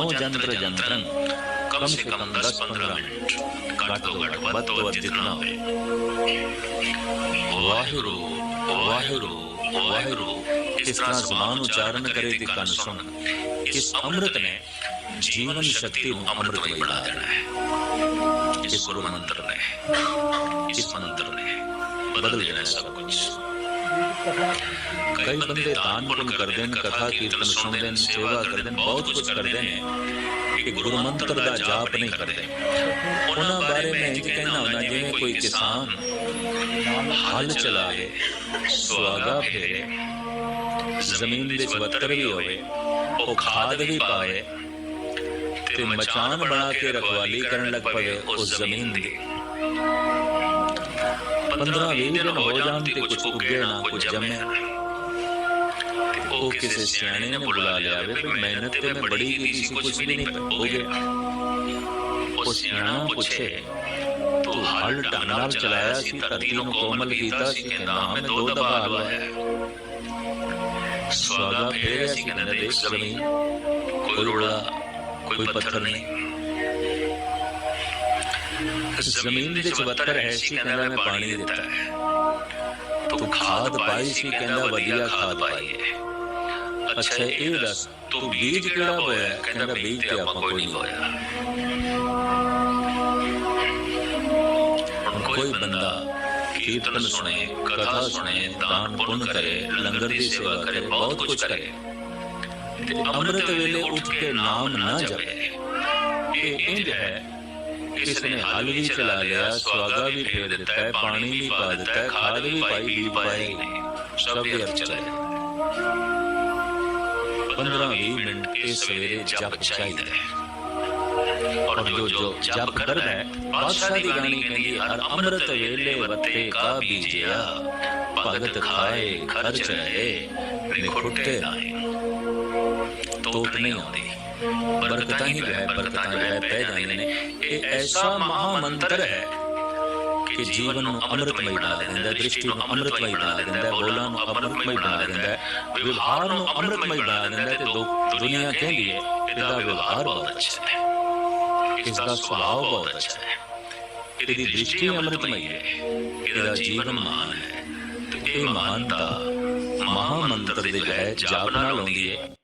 नौ जंत्र जंत्रन कम से कम दस पंद्रह मिनट घटो घट बतो जितना है वाहिगुरु वाहिगुरु वाहिगुरु इस तरह समान उच्चारण करे का सुन इस अमृत ने जीवन शक्ति अमृत में बना देना है इस गुरु मंत्र ने इस मंत्र ने बदल देना है सब कुछ ਹੈ ਸਭ ਕੁਝ ਕਈ ਬੰਦੇ ਦਾਨ ਪੁੰਨ ਕਰਦੇ ਨੇ ਕਥਾ ਕੀਰਤਨ ਸੁਣਦੇ ਨੇ ਸੇਵਾ ਕਰਦੇ ਨੇ ਬਹੁਤ ਕੁਝ ਕਰਦੇ ਨੇ ਕਿ ਗੁਰੂ ਮੰਤਰ ਦਾ ਜਾਪ ਨਹੀਂ ਕਰਦੇ ਉਹਨਾਂ ਬਾਰੇ ਮੈਂ ਇੰਜ ਕਹਿਣਾ ਹੁੰਦਾ ਜਿਵੇਂ ਕੋਈ ਕਿਸਾਨ ਹਲ ਚਲਾਵੇ ਸੁਆਗਾ ਫੇਰੇ ਜ਼ਮੀਨ ਦੇ ਵਿੱਚ ਬੱਤਰ ਵੀ ਹੋਵੇ ਉਹ ਖਾਦ ਵੀ ਪਾਵੇ ਤੇ ਮਚਾਨ ਬਣਾ ਕੇ ਰਖਵਾਲੀ ਕਰਨ ਲੱਗ ਪਵੇ ਉਸ ਜ਼ਮੀਨ ਦੀ 15 20 ਦਿਨ ਹੋ ਜਾਣ ਤੇ ਕੁਝ ਉੱਗੇ ਨਾ ਕੁਝ ਜੰਮੇ ਉਹ ਕਿਸੇ ਸਿਆਣੇ ਨੇ ਬੁਲਾ ਲਿਆ ਵੇ ਵੀ ਮਿਹਨਤ ਤੇ ਮੈਂ ਬੜੀ ਕੀਤੀ ਸੀ ਕੁਝ ਵੀ ਨਹੀਂ ਹੋ ਗਿਆ। ਉਹ ਸਿਆਣਾ ਪੁੱਛੇ ਤੂੰ ਹਲ ਢੰਗ ਨਾਲ ਚਲਾਇਆ ਸੀ ਧਰਤੀ ਨੂੰ ਕੋਮਲ ਕੀਤਾ ਸੀ ਕਹਿੰਦਾ ਹਾਂ, ਮੈਂ ਦੋ ਦਫਾ ਹਲ ਵਾਇਆ ਸਵਾਗਾ ਫੇਰਿਆ ਸੀ ਕਹਿੰਦਾ ਦੇਖ ਜ਼ਮੀਨ ਕੋਈ ਰੋੜਾ ਕੋਈ ਪੱਥਰ ਨਹੀਂ ਜ਼ਮੀਨ ਦੇ ਵਿੱਚ ਬੱਤਰ ਹੈ ਸੀ ਕਹਿੰਦਾ ਮੈਂ ਪਾਣੀ ਦਿੱਤਾ ਹੈ ਤੂੰ ਖਾਦ ਪਾਈ ਸੀ ਕਹਿੰਦਾ ਵਧੀਆ ਖਾਦ ਪਾਈ ਹੈ ਅੱਛਾ ਇਹ ਦੱਸ ਤੂੰ ਬੀਜ ਕਿਹੜਾ ਬੋਇਆ ਕਹਿੰਦਾ ਬੀਜ ਤੇ ਆਪਾਂ ਕੋਈ ਨਹੀਂ ਬੋਇਆ ਹੁਣ ਕੋਈ ਬੰਦਾ ਕੀਰਤਨ ਸੁਣੇ ਕਥਾ ਸੁਣੇ ਦਾਨ ਪੁੰਨ ਕਰੇ ਲੰਗਰ ਦੀ ਸੇਵਾ ਕਰੇ ਬਹੁਤ ਕੁਝ ਕਰੇ ਤੇ ਅੰਮ੍ਰਿਤ ਵੇਲੇ ਉੱਠ ਕੇ ਨਾਮ ਨਾ ਜਪੇ ਇਹ ਇੰਜ किसने हल भी चला लिया? सुहागा भी फेर देता है पानी भी पा देता है खाद भी पाई भी पाई सब भी व्यर्थ चला पंद्रह भी मिनट के सवेरे जप चाहिए। और जो जो जप कर रहे बादशाह दिगानी के लिए हर अमृत वेले वत्ते का बीजिया। भगत खाए खर्च रहे निखुटते नहीं तोत नहीं आती। ਜੋ ਹੈ ਬਰਕਤਾਂ ਜੋ ਹੈ ਪੈ ਜਾਂਦੇ ਨੇ ਇਹ ਐਸਾ ਮਹਾ ਮੰਤਰ ਹੈ ਕਿ ਜੀਵਨ ਨੂੰ ਅੰਮ੍ਰਿਤਮਈ ਬਣਾ ਦਿੰਦਾ ਦ੍ਰਿਸ਼ਟੀ ਨੂੰ ਅੰਮ੍ਰਿਤਮਈ ਬਣਾ ਦਿੰਦਾ ਬੋਲਾਂ ਨੂੰ ਅੰਮ੍ਰਿਤਮਈ ਬਣਾ ਦਿੰਦਾ ਵਿਵਹਾਰ ਨੂੰ ਅੰਮ੍ਰਿਤਮਈ ਬਣਾ ਦਿੰਦਾ ਤੇ ਦੋ ਦੁਨੀਆ ਕਹਿੰਦੀ ਹੈ ਇਹਦਾ ਵਿਵਹਾਰ ਬਹੁਤ ਅੱਛਾ ਹੈ ਇਸ ਦਾ ਸੁਭਾਅ ਬਹੁਤ ਅੱਛਾ ਹੈ ਇਹਦੀ ਦ੍ਰਿਸ਼ਟੀ ਅੰਮ੍ਰਿਤਮਈ ਹੈ ਇਹਦਾ ਜੀਵਨ ਮਹਾਨ ਹੈ ਤੇ ਇਹ ਮਹਾਨਤਾ ਮਹਾ ਮੰਤਰ ਦੇ ਹੈ ਜਾਪ ਨਾਲ ਆਉਂਦੀ ਹੈ